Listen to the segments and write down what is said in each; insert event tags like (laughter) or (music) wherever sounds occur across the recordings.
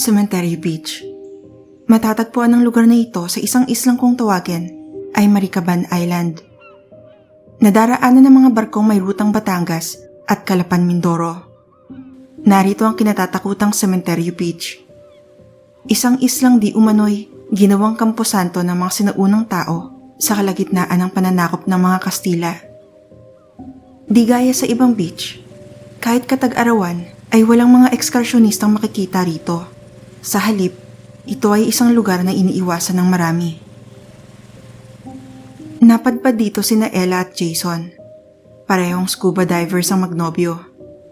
Cemetery Beach. Matatagpuan ang lugar na ito sa isang islang kung tawagin ay Maricaban Island. Nadaraanan ng mga barkong may rutang Batangas at Calapan Mindoro. Narito ang kinatatakutang Cemetery Beach. Isang islang di umano'y ginawang kamposanto ng mga sinaunang tao sa kalagitnaan ng pananakop ng mga Kastila. Di gaya sa ibang beach, kahit katag-arawan ay walang mga ekskursyonistang makikita rito. Sa halip, ito ay isang lugar na iniiwasan ng marami. Napadpad dito sina Ella at Jason. Parehong scuba divers ang magnobyo.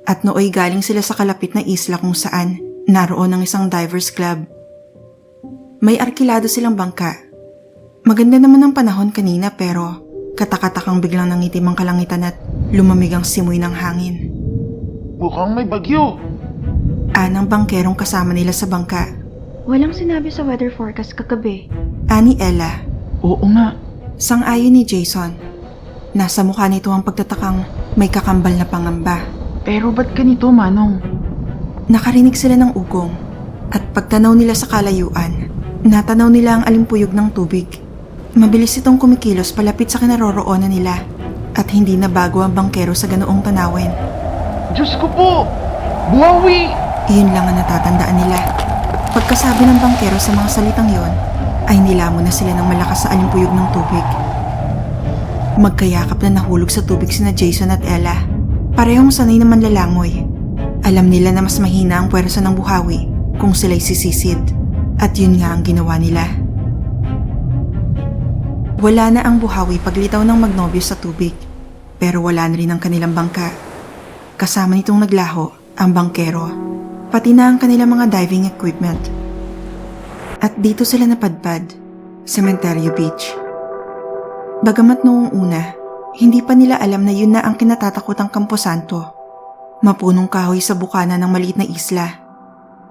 At nooy galing sila sa kalapit na isla kung saan naroon ang isang divers club. May arkilado silang bangka. Maganda naman ang panahon kanina pero katakatakang biglang nangitim ang kalangitan at lumamig ang simoy ng hangin. Mukhang may bagyo. Anang bangkerong kasama nila sa bangka. Walang sinabi sa weather forecast kagabi. Ani Ella, Oo nga. sang-ayon ni Jason. Nasa mukha nito ang pagtatakang may kakambal na pangamba. Pero ba't ganito, Manong? Nakarinig sila ng ugong at pagtanaw nila sa kalayuan, natanaw nila ang alimpuyog ng tubig. Mabilis itong kumikilos palapit sa kinaroroonan nila at hindi na bago ang bangkero sa ganoong tanawin. Diyos ko po! Buhawi! Iyon lang ang natatandaan nila. Pagkasabi ng bangkero sa mga salitang yon, ay nilamon na sila ng malakas sa alimpuyog ng tubig. Magkayakap na nahulog sa tubig sina Jason at Ella. Parehong sanay naman lalangoy. Alam nila na mas mahina ang puwersa ng buhawi kung sila'y sisisid. At yun nga ang ginawa nila. Wala na ang buhawi paglitaw ng magnobyo sa tubig. Pero wala na rin ang kanilang bangka. Kasama nitong naglaho ang bangkero, pati na ang kanilang mga diving equipment. At dito sila napadpad, Cementerio Beach. Bagamat noong una, hindi pa nila alam na yun na ang kinatatakotang Camposanto. Mapunong kahoy sa bukana ng maliit na isla.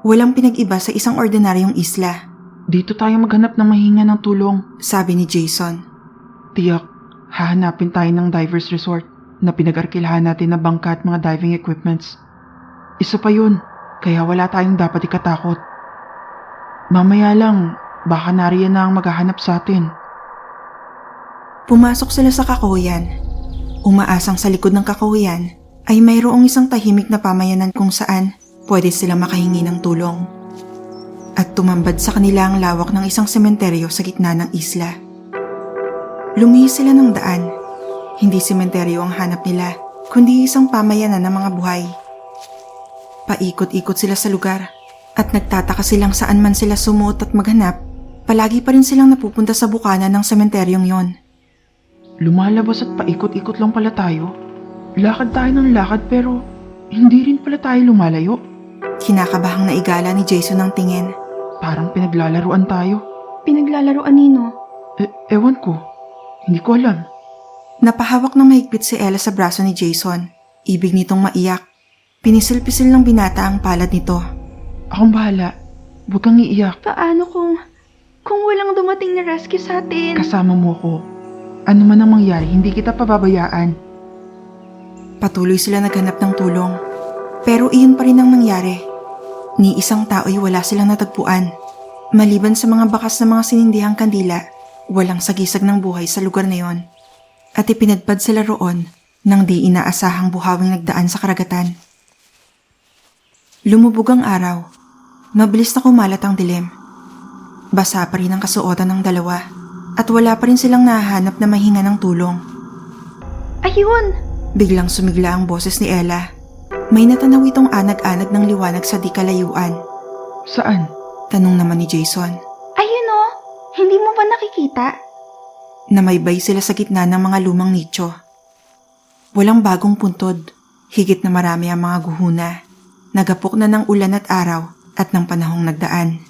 Walang pinag-iba sa isang ordinaryong isla, Dito tayo maghanap ng mahinga ng tulong. sabi ni Jason. Tiyak, hahanapin tayo ng divers resort na pinag-arkilahan natin na bangka at mga diving equipments. Isa pa yun, kaya wala tayong dapat ikatakot. Mamaya lang, baka nariyan na ang maghahanap sa atin. Pumasok sila sa kakuyan. Umaasang sa likod ng kakuyan ay mayroong isang tahimik na pamayanan kung saan pwede sila makahingi ng tulong. At tumambad sa kanila ang lawak ng isang sementeryo sa gitna ng isla. Lumihis sila ng daan. Hindi sementeryo ang hanap nila, kundi isang pamayanan ng mga buhay. Paikot-ikot sila sa lugar at nagtataka silang saan man sila sumuot at maghanap, palagi pa rin silang napupunta sa bukana ng sementeryong yon. Lumalabas at paikot-ikot lang pala tayo. Lakad tayo ng lakad pero hindi rin pala tayo lumalayo. Kinakabahang naigala ni Jason ang tingin. Parang pinaglalaruan tayo. Pinaglalaroan nino. E- ewan ko. Hindi ko alam. Napahawak ng mahigpit si Ella sa braso ni Jason. Ibig nitong maiyak. Pinisil-pisil ng binata ang palad nito. Akong bahala. Huwag kang iiyak. Paano kung... kung walang dumating na rescue sa atin? Kasama mo ko. Ano man ang mangyari, hindi kita pababayaan. Patuloy sila naghanap ng tulong. Pero iyon pa rin ang nangyari. Ni isang tao'y wala silang natagpuan. Maliban sa mga bakas na mga sinindihang kandila, walang sagisag ng buhay sa lugar na yon. At ipinadpad sila roon nang di inaasahang buhawing nagdaan sa karagatan. Lumubog ang araw. Mabilis na kumalat ang dilim. Basa pa rin ang kasuotan ng dalawa at wala pa rin silang nahahanap na mahinga ng tulong. Ayun! Biglang sumigla ang boses ni Ella. May natanaw itong anag-anag ng liwanag sa di kalayuan. Saan? Tanong naman ni Jason. Ayun oh! Hindi mo ba nakikita? Namaybay sila sa gitna ng mga lumang nicho. Walang bagong puntod. Higit na marami ang mga guhuna. Nagapok na ng ulan at araw at ng panahong nagdaan.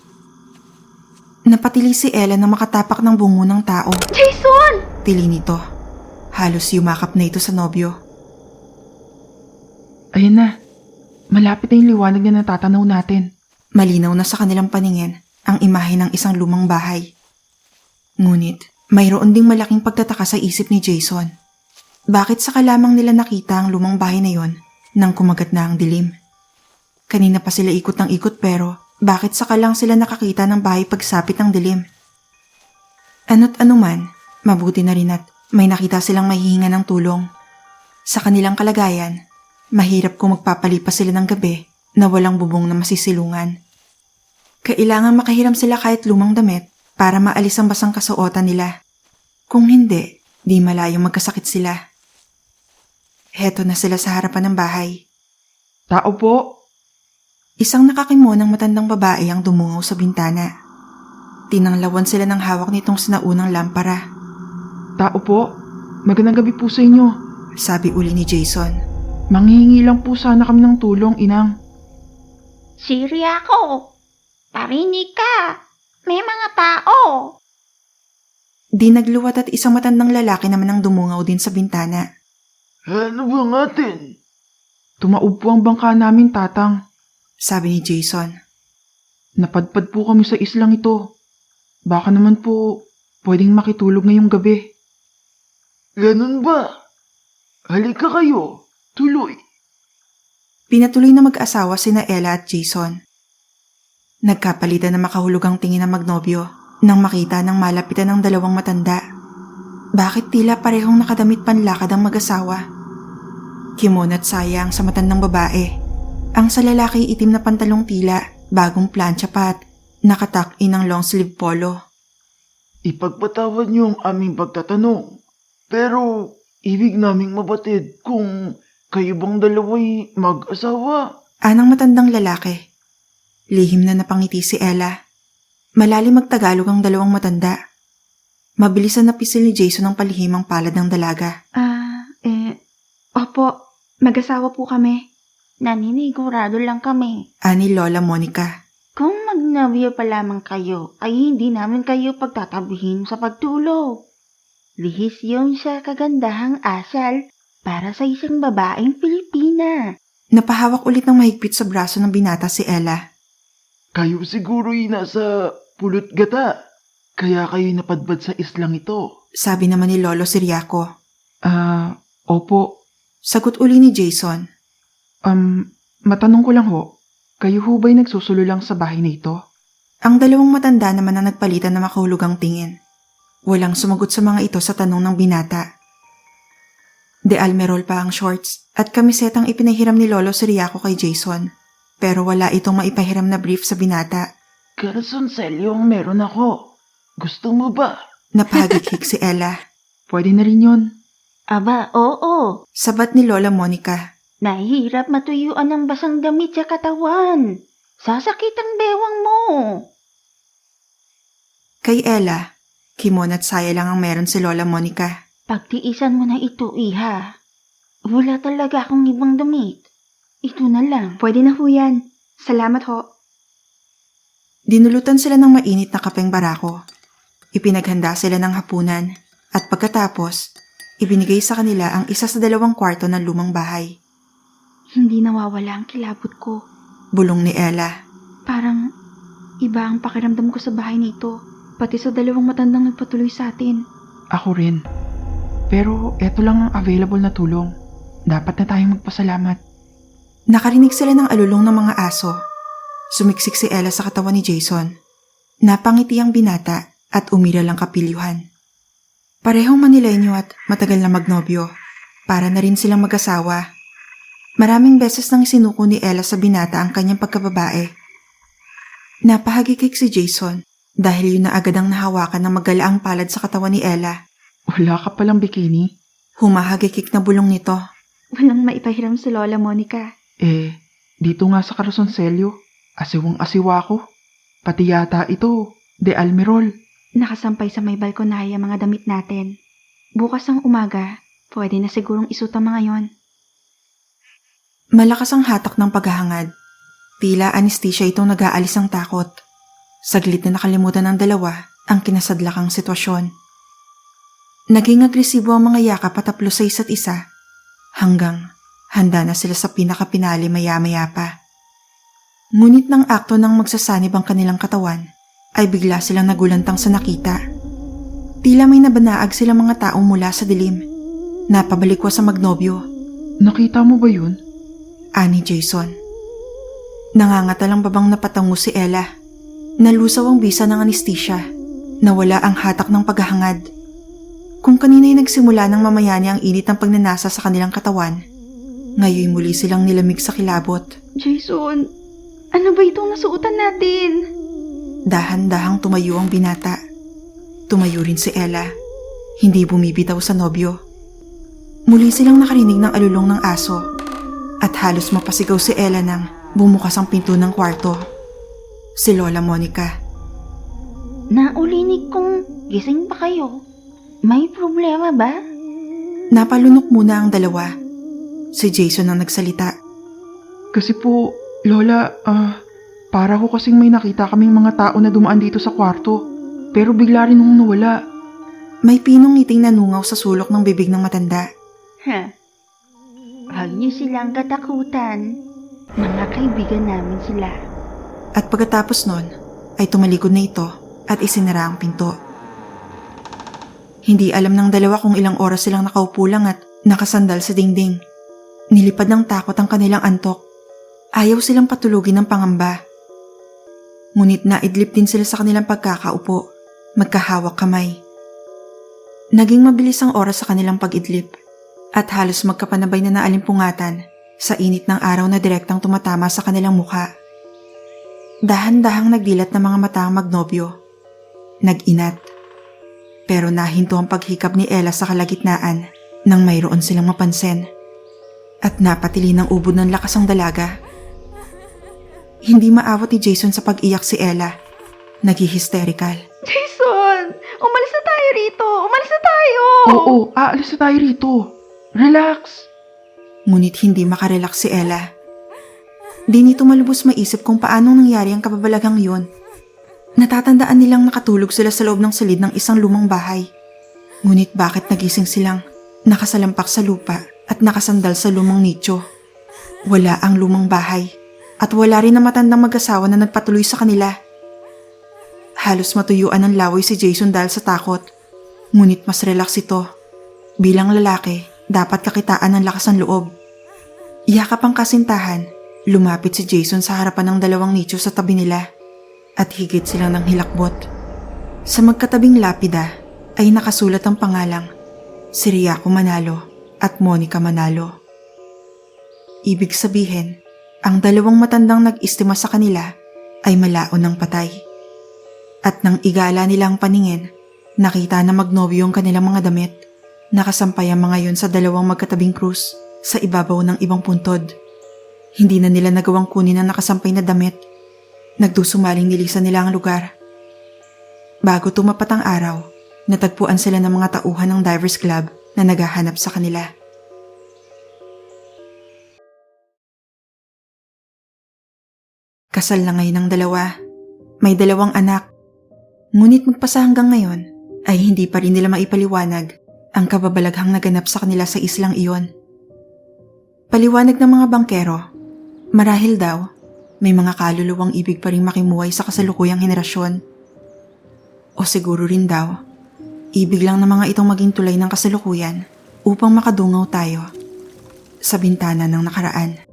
Napatili si Ella na makatapak ng bungo ng tao. Jason! Tili nito. Halos yumakap na ito sa nobyo. Ayan na. Malapit na yung liwanag na natatanaw natin. Malinaw na sa kanilang paningin ang imahe ng isang lumang bahay. Ngunit, mayroon ding malaking pagtataka sa isip ni Jason. Bakit saka lamang nila nakita ang lumang bahay na yon nang kumagat na ang dilim? Kanina pa sila ikot ng ikot pero bakit saka lang sila nakakita ng bahay pagsapit ng dilim. Ano't anuman, mabuti na rin at may nakita silang mahihinga ng tulong. Sa kanilang kalagayan, mahirap kung magpapalipas sila ng gabi na walang bubong na masisilungan. Kailangan makahiram sila kahit lumang damit para maalis ang basang kasuotan nila. Kung hindi, di malayong magkasakit sila. Heto na sila sa harapan ng bahay. Tao po! Isang nakakimonang matandang babae ang dumungaw sa bintana. Tinanglawan sila ng hawak nitong sinaunang lampara. Tao po! Magandang gabi po sa inyo. Sabi uli ni Jason. Manghihingi lang po sana kami ng tulong, inang. Siri ako. Parinig ka. May mga tao. Di nagluwat at isang matandang lalaki naman ang dumungaw din sa bintana. Ano ba natin? Tumaob po ang bangka namin, tatang. Sabi ni Jason. Napadpad po kami sa islang ito. Baka naman po pwedeng makitulog ngayong gabi. Ganun ba? Halika kayo. Tuloy. Pinatuloy na mag-asawa sina Ella at Jason. Nagkapalitan na makahulugang tingin ng magnobyo nang makita ng malapitan ng dalawang matanda. Bakit tila parehong nakadamit panlakad ang mag-asawa? Kimon at sayang sa matandang babae. Ang sa lalaki itim na pantalong tila, bagong plancha pa at nakatak-in ng long sleeve polo. Ipagpatawad niyo ang aming pagtatanong. Pero, ibig naming mabatid kung kayo bang dalawa'y mag-asawa. Anang matandang lalaki. Lihim na napangiti si Ella. Malalim magtagalog ang dalawang matanda. Mabilis na napisil ni Jason ang palihimang palad ng dalaga. Ah, eh, opo. Mag-asawa po kami. Naninigurado lang kami. Ani Lola Monica. Kung magnobyo pa lamang kayo, ay hindi namin kayo pagtatabihin sa pagtulog. Lihis yun sa kagandahang asal para sa isang babaeng Pilipina. Napahawak ulit ng mahigpit sa braso ng binata si Ella. Kayo siguro'y nasa pulot gata. Kaya kayo napadbad sa islang ito. Sabi naman ni Lolo Siriaco. Ah, opo. Sagot uli ni Jason. Um, matanong ko lang ho. Kayo ho ba'y nagsusulo lang sa bahay na ito? Ang dalawang matanda naman ang nagpalitan na makahulugang tingin. Walang sumagot sa mga ito sa tanong ng binata. De Almerol pa ang shorts at kamisetang ipinahiram ni Lolo Siriaco kay Jason. Pero wala itong maipahiram na brief sa binata. Karasonselyo ang meron ako. Gusto mo ba? (laughs) Napahagikik si Ella. Pwede na rin yun. Aba, oo. Sabat ni Lola Monica. Nahihirap matuyuan ng basang damit sa katawan. Sasakit ang bewang mo. Kay Ella, kimon at saya lang ang meron si Lola Monica. Pagtiisan mo na ito, iha. Wala talaga akong ibang damit. Ito na lang. Pwede na ho yan. Salamat ho. Dinulutan sila ng mainit na kapeng barako. Ipinaghanda sila ng hapunan at pagkatapos, ibinigay sa kanila ang isa sa dalawang kwarto ng lumang bahay. Hindi nawawala ang kilabot ko. Bulong ni Ella. Parang iba ang pakiramdam ko sa bahay nito. Pati sa dalawang matandang nagpatuloy sa atin. Ako rin. Pero eto lang ang available na tulong. Dapat na tayong magpasalamat. Nakarinig sila ng alulong ng mga aso. Sumiksik si Ella sa katawan ni Jason. Napangiti ang binata at umira lang kapilyuhan. Parehong Manilenyo at matagal na magnobyo. Para na rin silang mag-asawa. Maraming beses nang isinuko ni Ella sa binata ang kanyang pagkababae. Napahagikik si Jason dahil yun na agad ang nahawakan ng magalaang palad sa katawan ni Ella. Wala ka palang bikini? Humahagikik na bulong nito. Walang maipahiram si Lola Monica. Eh, dito nga sa Carosonselyo, asiwang asiwa ko. Pati yata ito, de Almirol. Nakasampay sa may balkonaya mga damit natin. Bukas ng umaga, pwede na sigurong isuot ang mga yon. Malakas ang hatak ng paghahangad. Tila anesthesia itong nag-aalis ng takot. Saglit na nakalimutan ng dalawa ang kinasadlakang sitwasyon. Naging agresibo ang mga yakap at aplos sa isa't isa hanggang handa na sila sa pinakapinali maya-maya pa. Ngunit ng akto ng magsasanib ang kanilang katawan ay bigla silang nagulantang sa nakita. Tila may nabanaag silang mga taong mula sa dilim. Napabalikwa sa magnobyo Nakita mo ba yun? Ani Jason. Nangangatalang babang napatango si Ella. Nalusaw ang bisa ng anesthesia. Nawala ang hatak ng paghahangad. Kung kanina'y nagsimula ng mamayani ang init ng pagnanasa sa kanilang katawan, ngayon muli silang nilamig sa kilabot. Jason, ano ba itong nasuotan natin? Dahan-dahang tumayo ang binata. Tumayo rin si Ella. Hindi bumibitaw sa nobyo. Muli silang nakarinig ng alulong ng aso. At halos mapasigaw si Ella nang bumukas ang pinto ng kwarto. Si Lola Monica. Naulinig kong gising pa kayo. May problema ba? Napalunok muna ang dalawa. Si Jason ang nagsalita. Kasi po, Lola, ah, para ko kasing may nakita kaming mga tao na dumaan dito sa kwarto. Pero bigla rin nung nawala. May pinong ngiting nanungaw sa sulok ng bibig ng matanda. Ha? Huwag niyo silang katakutan. Mga kaibigan namin sila. At pagkatapos nun, ay tumalikod na ito at isinara ang pinto. Hindi alam ng dalawa kung ilang oras silang nakaupo lang at nakasandal sa dingding. Nilipad ng takot ang kanilang antok. Ayaw silang patulugin ng pangamba. Ngunit naidlip din sila sa kanilang pagkakaupo, magkahawak kamay. Naging mabilis ang oras sa kanilang pag-idlip at halos magkapanabay na naalimpungatan sa init ng araw na direktang tumatama sa kanilang mukha. Dahan-dahang nagdilat ng mga mata ang magnobyo. Nag-inat. Pero nahinto ang paghikap ni Ella sa kalagitnaan nang mayroon silang mapansin. At napatili ng ubod ng lakas ang dalaga. Hindi maawat ni Jason sa pag-iyak si Ella. Naghihisterical. Jason! Umalis na tayo rito! Umalis na tayo! Oo, aalis na tayo rito. Relax. Ngunit hindi makarelax si Ella. Di nito malubos maisip kung paanong nangyari ang kababalaghang yun. Natatandaan nilang nakatulog sila sa loob ng silid ng isang lumang bahay. Ngunit bakit nagising silang nakasalampak sa lupa at nakasandal sa lumang nicho? Wala ang lumang bahay at wala rin na matandang mag-asawa na nagpatuloy sa kanila. Halos matuyuan ng laway si Jason dahil sa takot. Ngunit mas relax ito. Bilang lalaki, dapat kakitaan ng lakas ng loob. Yakap ang kasintahan, lumapit si Jason sa harapan ng dalawang nicho sa tabi nila at higit silang ng hilakbot. Sa magkatabing lapida ay nakasulat ang pangalang Siriaco Manalo at Monica Manalo. Ibig sabihin, ang dalawang matandang nag-istima sa kanila ay malaon ng patay. At nang igala nila ang paningin, nakita na magnobyo ang kanilang mga damit. Nakasampay ang mga yun sa dalawang magkatabing krus sa ibabaw ng ibang puntod. Hindi na nila nagawang kunin ang nakasampay na damit. Nagdusumaling nilisan nila ang lugar. Bago tumapat ang araw, natagpuan sila ng mga tauhan ng Divers Club na naghahanap sa kanila. Kasal na ngayon ng dalawa. May dalawang anak. Ngunit magpasa hanggang ngayon ay hindi pa rin nila maipaliwanag ang kababalaghang naganap sa kanila sa islang iyon. Paliwanag ng mga bangkero, marahil daw, may mga kaluluwang ibig pa rin makimuhay sa kasalukuyang henerasyon. O siguro rin daw, ibig lang ng mga itong maging tulay ng kasalukuyan upang makadungaw tayo sa bintana ng nakaraan.